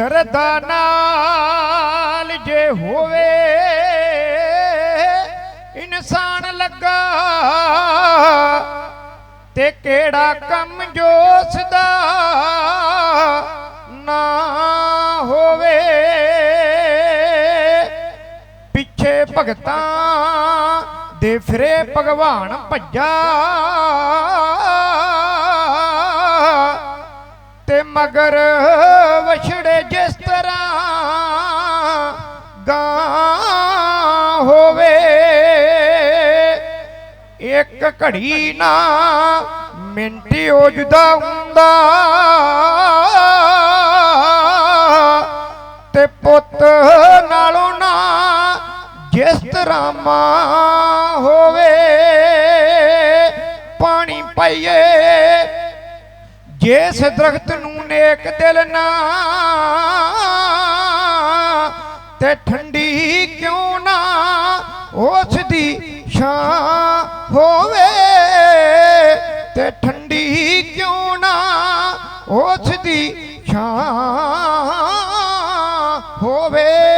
ਸ਼ਰਧਾ ਨਾਲ ਜੇ ਹੋਵੇ, ਇਨਸਾਨ ਲੱਗਾ ਤੇ ਕਿਹੜਾ ਕੰਮ ਜੋਸ਼ ਦਾ ਨਾ ਹੋਵੇ। ਪਿੱਛੇ ਭਗਤਾਂ ਦੇ ਫਿਰੇ ਭਗਵਾਨ ਭੱਜਾ ਮਗਰ ਵਛੜੇ ਜਿਸ ਤਰ੍ਹਾਂ ਗਾਂ ਹੋਵੇ, ਇੱਕ ਘੜੀ ਨਾ ਮਿੰਟੀ ਉਜਦਾ ਹੁੰਦਾ ਤੇ ਪੁੱਤ ਨਾਲੋਂ ਨਾ ਜਿਸ ਤਰ੍ਹਾਂ ਮਾਂ ਹੋਵੇ, ਪਾਣੀ ਪਾਈਏ ਜਿਸ ਦਰਖਤ ਨੂੰ ਨੇਕ ਦਿਲ ਨਾ, ਤੇ ਠੰਡੀ ਕਿਉਂ ਨਾ, ਉਸ ਦੀ ਛਾਂ ਹੋਵੇ। ਤੇ ਠੰਡੀ ਕਿਉਂ ਨਾ, ਉਸ ਦੀ ਛਾਂ ਹੋਵੇ।